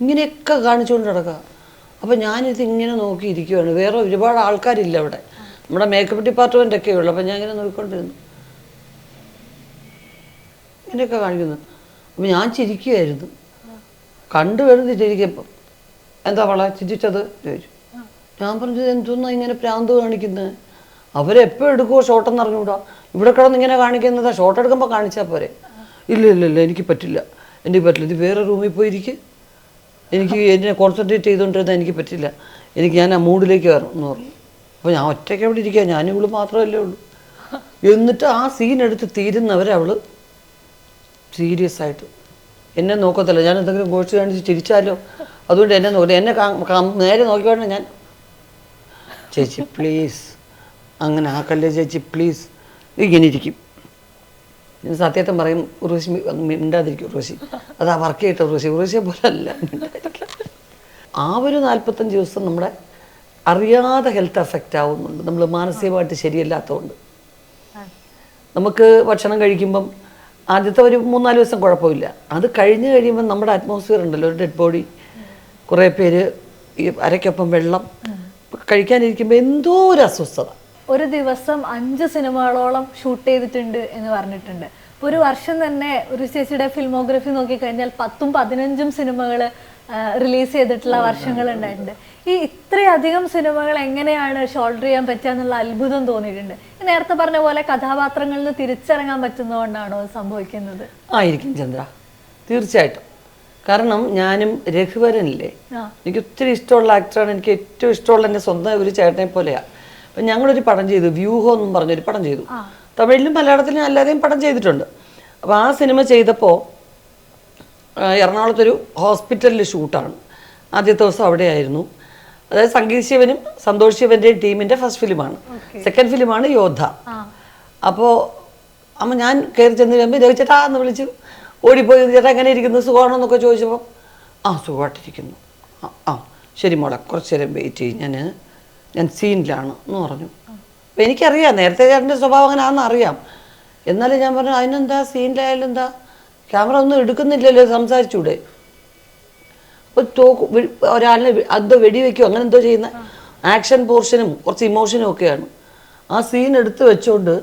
ഇങ്ങനെയൊക്കെ കാണിച്ചുകൊണ്ട് കിടക്കുക അപ്പോൾ ഞാനിത് ഇങ്ങനെ നോക്കിയിരിക്കുവാണ് വേറെ ഒരുപാട് ആൾക്കാരില്ല അവിടെ. നമ്മുടെ മേക്കപ്പ് ഡിപ്പാർട്ട്മെന്റ് ഒക്കെ ഉള്ളു. അപ്പോൾ ഞാൻ ഇങ്ങനെ നോക്കിക്കൊണ്ടിരുന്നു. ഇങ്ങനെയൊക്കെ കാണിക്കുന്നു. അപ്പോൾ ഞാൻ ചിരിക്കുകയായിരുന്നു കണ്ടു വരുന്നിട്ടിരിക്കപ്പം എന്താ വള? ചിരിച്ചത്? ചോദിച്ചു. ഞാൻ പറഞ്ഞത് എന്തോന്നാ ഇങ്ങനെ പ്രാന്ത് കാണിക്കുന്നത് അവരെപ്പോൾ എടുക്കുമോ ഷോട്ടെന്ന് അറിഞ്ഞൂടാ ഇവിടെ കിടന്ന് ഇങ്ങനെ കാണിക്കുന്നതാ. ഷോട്ട് എടുക്കുമ്പോൾ കാണിച്ചാൽ പോരെ. ഇല്ല ഇല്ല ഇല്ല. എനിക്ക് പറ്റില്ല. എനിക്ക് പറ്റില്ല ഇത് വേറെ റൂമിൽ പോയിരിക്കും. എനിക്ക് എന്നെ കോൺസെൻട്രേറ്റ് ചെയ്തുകൊണ്ടിരുന്നാൽ എനിക്ക് പറ്റില്ല. എനിക്ക് ഞാൻ ആ മൂഡിലേക്ക് വരണം എന്ന് പറഞ്ഞു. അപ്പോൾ ഞാൻ ഒറ്റയ്ക്ക് അവിടെ ഇരിക്കുക ഞാനും ഇവൾ മാത്രമല്ലേ ഉള്ളൂ. എന്നിട്ട് ആ സീൻ എടുത്ത് തീരുന്നവരവൾ സീരിയസ് ആയിട്ട് എന്നെ നോക്കത്തില്ല. ഞാൻ എന്തെങ്കിലും ഗോഷ് കാണിച്ച് ചിരിച്ചാലോ? അതുകൊണ്ട് എന്നെ നോക്കില്ല എന്നെ നേരെ നോക്കിക്കൊണ്ട് ഞാൻ. ചേച്ചി പ്ലീസ് അങ്ങനെ ആക്കല്ലേ ചേച്ചി പ്ലീസ് ഇങ്ങനെ ഇരിക്കും. സത്യത്തെ പറയും ഉറവശി മിണ്ടാതിരിക്കും ഉറവശി അത് ആ വർക്ക് ചെയ്തിട്ട് ഉറവശി ഉറവശിയെ പോലെ അല്ല ആ ഒരു നാൽപ്പത്തഞ്ച് ദിവസം നമ്മുടെ അറിയാതെ ഹെൽത്ത് എഫക്റ്റ് ആവുന്നുണ്ട്. നമ്മൾ മാനസികമായിട്ട് ശരിയല്ലാത്തതുകൊണ്ട്. നമുക്ക് ഭക്ഷണം കഴിക്കുമ്പം ആദ്യത്തെ ഒരു മൂന്നാൽ ദിവസം കുഴപ്പമില്ല. അത് കഴിഞ്ഞ് കഴിയുമ്പോൾ നമ്മുടെ അറ്റ്മോസ്ഫിയർ ഉണ്ടല്ലോ ഒരു ഡെഡ് ബോഡി കുറേ പേര് ഈ അരയ്ക്കൊപ്പം വെള്ളം കഴിക്കാനിരിക്കുമ്പോൾ എന്തോ ഒരു അസ്വസ്ഥത. ഒരു ദിവസം അഞ്ച് സിനിമകളോളം ഷൂട്ട് ചെയ്തിട്ടുണ്ട് എന്ന് പറഞ്ഞിട്ടുണ്ട്. അപ്പൊ ഒരു വർഷം തന്നെ ഒരു ചേച്ചിയുടെ ഫിൽമോഗ്രഫി നോക്കിക്കഴിഞ്ഞാൽ പത്തും പതിനഞ്ചും സിനിമകൾ റിലീസ് ചെയ്തിട്ടുള്ള വർഷങ്ങൾ ഉണ്ടായിട്ടുണ്ട്. ഈ ഇത്രയധികം സിനിമകൾ എങ്ങനെയാണ് ഷോൾഡർ ചെയ്യാൻ പറ്റുക എന്നുള്ള അത്ഭുതം തോന്നിയിട്ടുണ്ട്. ഈ നേരത്തെ പറഞ്ഞ പോലെ കഥാപാത്രങ്ങളിൽ നിന്ന് തിരിച്ചിറങ്ങാൻ പറ്റുന്നതുകൊണ്ടാണോ അത് സംഭവിക്കുന്നത്? ആയിരിക്കും ചന്ദ്ര. തീർച്ചയായിട്ടും. കാരണം ഞാനും രഘുവരനില്ലേ. എനിക്ക് ഒത്തിരി ഇഷ്ടമുള്ള ആക്ടറാണ് എനിക്ക് ഏറ്റവും ഇഷ്ടമുള്ള എന്റെ സ്വന്തം ഒരു ചേട്ടനെ പോലെയാണ് അപ്പം ഞങ്ങളൊരു പടം ചെയ്തു വ്യൂഹം എന്നും പറഞ്ഞൊരു പടം ചെയ്തു. തമിഴിലും മലയാളത്തിലും അല്ലാതെയും പടം ചെയ്തിട്ടുണ്ട്. അപ്പോൾ ആ സിനിമ ചെയ്തപ്പോൾ എറണാകുളത്തൊരു ഹോസ്പിറ്റലിൽ ഷൂട്ടാണ്. ആദ്യത്തെ ദിവസം അവിടെയായിരുന്നു. അതായത് സംഗീത് ശിവനും സന്തോഷ് ശിവന്റെയും ടീമിന്റെ ഫസ്റ്റ് ഫിലിമാണ്. സെക്കൻഡ് ഫിലിമാണ് യോദ്ധ. അപ്പോൾ അമ്മ ഞാൻ കയറി ചെന്ന് കഴിയുമ്പോൾ രവി ചേട്ടാ എന്ന് വിളിച്ചു. ഓടിപ്പോയി ചേട്ടാ എങ്ങനെ ഇരിക്കുന്നു? സുഖമാണോ? എന്നൊക്കെ ചോദിച്ചപ്പോൾ ആ സുഖമായിട്ടിരിക്കുന്നു. ആ ആ. ശരി മോളെ കുറച്ച് നേരം വെയിറ്റ് ചെയ്യും ഞാൻ ഞാൻ സീനിലാണ് എന്ന് പറഞ്ഞു. എനിക്കറിയാം നേരത്തെ ചേട്ടന്റെ സ്വഭാവം അങ്ങനെ ആണെന്ന് അറിയാം. എന്നാലും ഞാൻ പറഞ്ഞു അതിനെന്താ? സീനിലായാലും എന്താ? ക്യാമറ ഒന്നും എടുക്കുന്നില്ലല്ലോ സംസാരിച്ചൂടെ? അപ്പോൾ ടോക്ക് ഒരാളിനെ അത് വെടിവെക്കോ അങ്ങനെ എന്തോ ചെയ്യുന്ന ആക്ഷൻ പോർഷനും കുറച്ച് ഇമോഷനും ഒക്കെയാണ്. ആ സീൻ എടുത്ത് വെച്ചോണ്ട്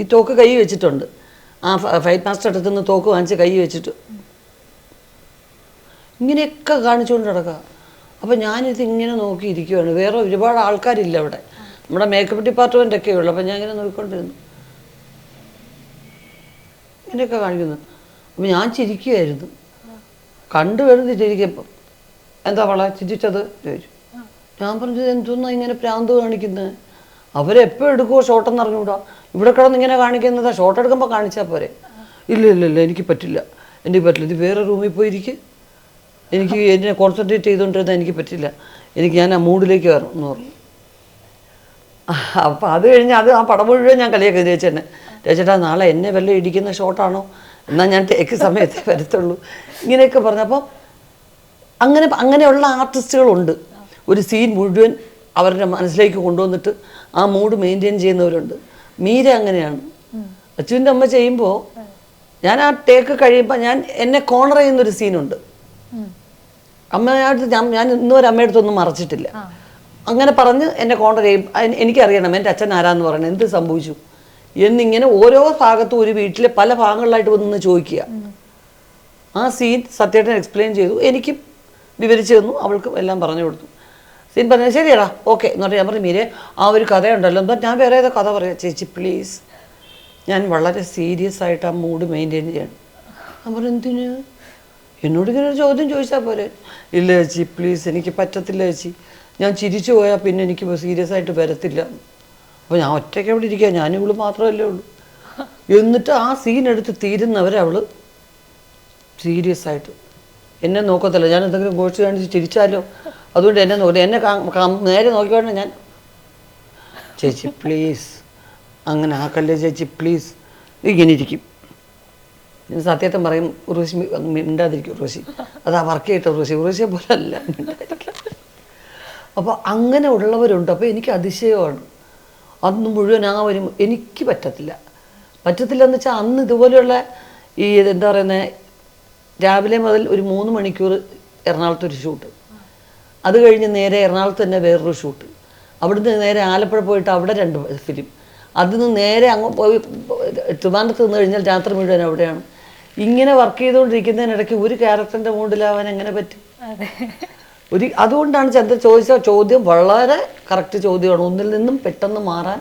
ഈ തോക്ക് കൈ വെച്ചിട്ടുണ്ട്. ആ ഫൈറ്റ് മാസ്റ്റർ അടുത്തുനിന്ന് തോക്ക് വാങ്ങിച്ച് കൈ വെച്ചിട്ട്. ഇങ്ങനെയൊക്കെ കാണിച്ചുകൊണ്ട് കിടക്കുക അപ്പോൾ ഞാനിത് ഇങ്ങനെ നോക്കിയിരിക്കുകയാണ് വേറെ ഒരുപാട് ആൾക്കാരില്ല അവിടെ. നമ്മുടെ മേക്കപ്പ് ഡിപ്പാർട്ട്മെന്റ് ഒക്കെ ഉള്ളു. അപ്പോൾ ഞാൻ ഇങ്ങനെ നോക്കിക്കൊണ്ടിരുന്നു. ഇങ്ങനെയൊക്കെ കാണിക്കുന്നു. അപ്പോൾ ഞാൻ ചിരിക്കുകയായിരുന്നു കണ്ടു വരുന്നിട്ടിരിക്കപ്പം എന്താ വള? ചിരിച്ചത്? ചോദിച്ചു. ഞാൻ പറഞ്ഞത് എന്തോന്നാ ഇങ്ങനെ പ്രാന്ത് കാണിക്കുന്നത് അവരെപ്പോൾ എടുക്കുമോ ഷോട്ടെന്ന് അറിഞ്ഞുകൂടാ? ഇവിടെ കിടന്ന് ഇങ്ങനെ കാണിക്കുന്നതാ. ഷോട്ട് എടുക്കുമ്പോൾ കാണിച്ചാൽ പോരെ. ഇല്ല ഇല്ല ഇല്ല എനിക്ക് പറ്റില്ല. എനിക്ക് പറ്റില്ല. ഇത് വേറെ റൂമിൽ പോയിരിക്കും. എനിക്ക് എന്നെ കോൺസെൻട്രേറ്റ് ചെയ്തുകൊണ്ടിരുന്നാൽ എനിക്ക് പറ്റില്ല. എനിക്ക് ഞാൻ ആ മൂഡിലേക്ക് വരണം എന്ന് പറഞ്ഞു. അപ്പം അത് കഴിഞ്ഞ് അത് ആ പടം മുഴുവൻ ഞാൻ കളിയാക്കി. ചേച്ചേനെ ചേച്ചേട്ടാ നാളെ എന്നെ വല്ല ഇടിക്കുന്ന ഷോട്ടാണോ എന്നാൽ ഞാൻ ടേക്ക് സമയത്ത് വരത്തുള്ളൂ. ഇങ്ങനെയൊക്കെ പറഞ്ഞപ്പോൾ അങ്ങനെ അങ്ങനെയുള്ള ആർട്ടിസ്റ്റുകളുണ്ട് ഒരു സീൻ മുഴുവൻ അവരുടെ മനസ്സിലേക്ക് കൊണ്ടുവന്നിട്ട് ആ മൂഡ് മെയിന്റെയിൻ ചെയ്യുന്നവരുണ്ട്. മീര അങ്ങനെയാണ്. അച്ഛന്റെ അമ്മ ചെയ്യുമ്പോൾ ഞാൻ ആ ടേക്ക് കഴിയുമ്പോൾ ഞാൻ എന്നെ കോണർ ചെയ്യുന്നൊരു സീനുണ്ട് അമ്മയായിട്ട് ഞാൻ ഞാൻ ഇന്നും ഒരു അമ്മയുടെ അടുത്തൊന്നും മറച്ചിട്ടില്ല. അങ്ങനെ പറഞ്ഞ് എന്നെ കോണ്ടർ ചെയ്യും. എനിക്കറിയണം എന്റെ അച്ഛൻ ആരാന്ന് പറയണം. എന്ത് സംഭവിച്ചു? എന്നിങ്ങനെ ഓരോ ഭാഗത്തും ഒരു വീട്ടിലെ പല ഭാഗങ്ങളിലായിട്ട് വന്ന് ചോദിക്കുക. ആ സീൻ സത്യേട്ടൻ എക്സ്പ്ലെയിൻ ചെയ്തു. എനിക്ക് വിവരിച്ചു തന്നു. അവൾക്ക് എല്ലാം പറഞ്ഞു കൊടുത്തു. സീൻ പറഞ്ഞു ശരിയടാ ഓക്കെ എന്ന് പറഞ്ഞാൽ ഞാൻ പറഞ്ഞു മീരെ ആ ഒരു കഥയുണ്ടല്ലോ. എന്താ ഞാൻ വേറെ ഏതോ കഥ പറയാം. ചേച്ചി പ്ലീസ് ഞാൻ വളരെ സീരിയസ് ആയിട്ട് ആ മൂഡ് മെയിന്റെയിൻ ചെയ്യണം. ഞാൻ പറഞ്ഞു എന്തിന്? എന്നോട് ഇങ്ങനെ ഒരു ചോദ്യം ചോദിച്ചാൽ പോരെ? ഇല്ല ചേച്ചി പ്ലീസ് എനിക്ക് പറ്റത്തില്ല ചേച്ചി. ഞാൻ ചിരിച്ചു പോയാൽ പിന്നെ എനിക്ക് സീരിയസ് ആയിട്ട് വരത്തില്ല. അപ്പോൾ ഞാൻ ഒറ്റയ്ക്ക് അവിടെ ഇരിക്കുക ഞാനും ഇവൾ മാത്രമല്ലേ ഉള്ളൂ. എന്നിട്ട് ആ സീൻ എടുത്ത് തീരുന്നവരവൾ സീരിയസ് ആയിട്ട്. എന്നെ നോക്കത്തില്ല. ഞാൻ എന്തെങ്കിലും ഗോഷ്ടി കാണിച്ച് ചിരിച്ചാലോ? അതുകൊണ്ട് എന്നെ നോക്കില്ല എന്നെ നേരെ നോക്കിക്കൊണ്ട് ഞാൻ. ചേച്ചി പ്ലീസ് അങ്ങനെ ആക്കല്ലേ ചേച്ചി പ്ലീസ് ഇങ്ങനെ ഇരിക്കും. സത്യത്തെ പറയും ഉറവശി മിണ്ടാതിരിക്കും ഉറവശി അത് ആ വർക്ക് ചെയ്തിട്ട് ഉറവശി ഉറവശിയെ പോലെ അല്ല അപ്പോൾ അങ്ങനെ ഉള്ളവരുണ്ട് അപ്പോൾ എനിക്ക് അതിശയമാണ് അന്ന് മുഴുവൻ ആ വരും എനിക്ക് പറ്റത്തില്ല പറ്റത്തില്ല എന്ന് വെച്ചാൽ അന്ന് ഇതുപോലെയുള്ള ഈ എന്താ പറയുന്നത് രാവിലെ മുതൽ ഒരു മൂന്ന് മണിക്കൂർ എറണാകുളത്ത് ഒരു ഷൂട്ട് അത് കഴിഞ്ഞ് നേരെ എറണാകുളത്ത് തന്നെ വേറൊരു ഷൂട്ട് അവിടുന്ന് നേരെ ആലപ്പുഴ പോയിട്ട് അവിടെ രണ്ട് ഫിലിം അതിന്ന് നേരെ അങ്ങ് പോയി ട്രിവാൻഡ്രത്ത് നിന്ന് കഴിഞ്ഞാൽ രാത്രി മുഴുവൻ അവിടെയാണ് ഇങ്ങനെ വർക്ക് ചെയ്തുകൊണ്ടിരിക്കുന്നതിനിടയ്ക്ക് ഒരു ക്യാരക്ടറിന്റെ മൂഡിലാവാൻ എങ്ങനെ പറ്റും? ഒരു അതുകൊണ്ടാണ് ചന്ദ്ര ചോദിച്ച ചോദ്യം വളരെ കറക്റ്റ് ചോദ്യമാണ്. ഒന്നിൽ നിന്നും പെട്ടെന്ന് മാറാൻ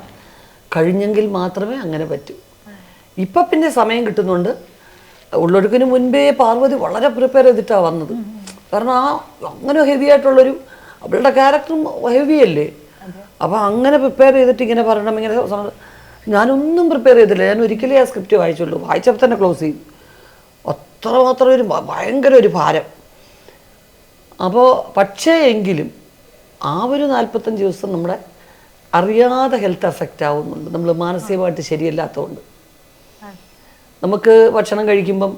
കഴിഞ്ഞെങ്കിൽ മാത്രമേ അങ്ങനെ പറ്റൂ. ഇപ്പം പിന്നെ സമയം കിട്ടുന്നുണ്ട്. ഉള്ളൊടുക്കിന് മുൻപേ പാർവതി വളരെ പ്രിപ്പയർ ചെയ്തിട്ടാണ് വന്നത്. കാരണം ആ അങ്ങനെ ഹെവി ആയിട്ടുള്ളൊരു അവളുടെ ക്യാരക്ടറും ഹെവി അല്ലേ? അപ്പം അങ്ങനെ പ്രിപ്പയർ ചെയ്തിട്ട് ഇങ്ങനെ പറയണം ഇങ്ങനെ ഞാനൊന്നും പ്രിപ്പയർ ചെയ്തില്ല. ഞാൻ ഒരിക്കലേ ആ സ്ക്രിപ്റ്റ് വായിച്ചുള്ളൂ. വായിച്ചപ്പോൾ തന്നെ ക്ലോസ് ചെയ്യും. അത്രമാത്രം ഒരു ഭയങ്കര ഒരു ഭാരം. അപ്പോൾ പക്ഷേ എങ്കിലും ആ ഒരു നാൽപ്പത്തഞ്ച് ദിവസം നമ്മുടെ അറിയാതെ ഹെൽത്ത് എഫക്റ്റ് ആവുന്നുണ്ട്. നമ്മൾ മാനസികമായിട്ട് ശരിയല്ലാത്തതുകൊണ്ട്. നമുക്ക് ഭക്ഷണം കഴിക്കുമ്പം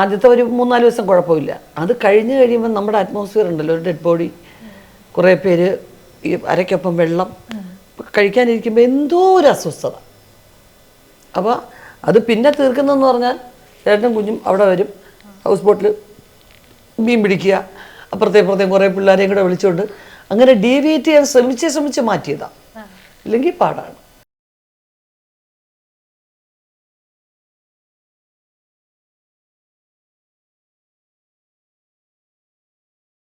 ആദ്യത്തെ ഒരു മൂന്നാൽ ദിവസം കുഴപ്പമില്ല. അത് കഴിഞ്ഞ് കഴിയുമ്പോൾ നമ്മുടെ അറ്റ്മോസ്ഫിയർ ഉണ്ടല്ലോ ഒരു ഡെഡ് ബോഡി കുറേ പേര് ഈ അരയ്ക്കൊപ്പം വെള്ളം കഴിക്കാനിരിക്കുമ്പോൾ എന്തോ ഒരു അസ്വസ്ഥത. അപ്പോൾ അത് പിന്നെ തീർക്കുന്നതെന്ന് പറഞ്ഞാൽ ചേട്ടനും കുഞ്ഞും അവിടെ വരും. ഹൗസ് ബോട്ടിൽ മീൻ പിടിക്കുക. അപ്പുറത്തെ ഇപ്പുറത്തെ കുറേ പിള്ളേരെയും കൂടെ വിളിച്ചുകൊണ്ട് അങ്ങനെ ഡീവിയേറ്റ് ചെയ്യാൻ ശ്രമിച്ച് ശ്രമിച്ച് മാറ്റിയതാണ് ഇല്ലെങ്കിൽ പാടാണ്.